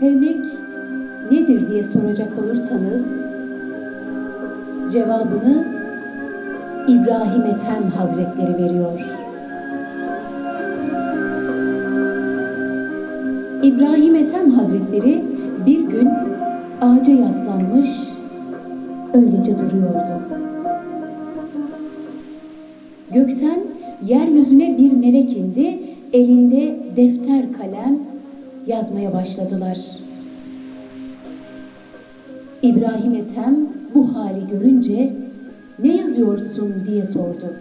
Sevmek nedir diye soracak olursanız cevabını İbrahim Ethem Hazretleri veriyor. İbrahim Ethem Hazretleri bir gün ağaca yaslanmış öylece duruyordu. Gökten yeryüzüne bir melek indi, elinde defter yazmaya başladılar. İbrahim Ethem bu hali görünce ne yazıyorsun diye sordu.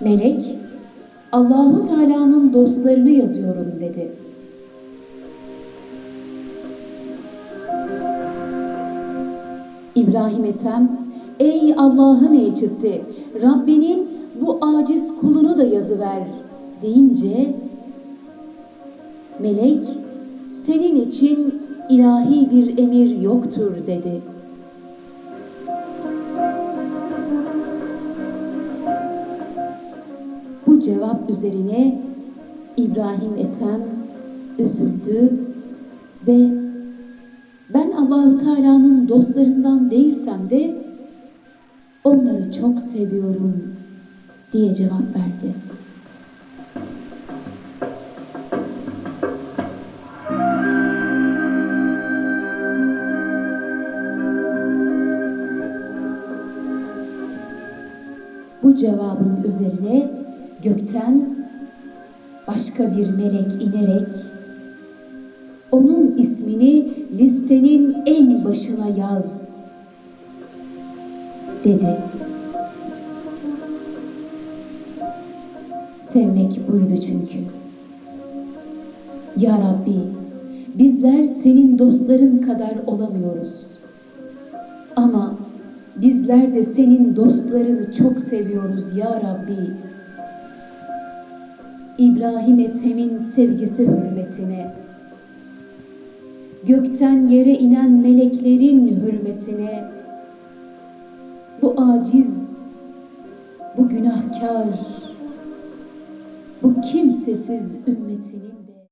Melek, Allahu Teala'nın dostlarını yazıyorum dedi. İbrahim Ethem, ey Allah'ın elçisi, Rabbinin bu aciz kulunu da yazıver deyince, melek, senin için ilahi bir emir yoktur dedi. Bu cevap üzerine İbrahim Ethem üzüldü ve ben Allahu Teala'nın dostlarından değilsem de onları çok seviyorum diye cevap verdi. Bu cevabın üzerine gökten başka bir melek inerek onun ismini listenin en başına yaz dedi. Sevmek buydu çünkü. Ya Rabbi, bizler senin dostların kadar olamıyoruz. Ama bizler de senin dostlarını çok seviyoruz ya Rabbi. İbrahim Ethem'in sevgisi hürmetine, gökten yere inen meleklerin hürmetine, bu aciz, bu günahkar, bu kimsesiz ümmetinin de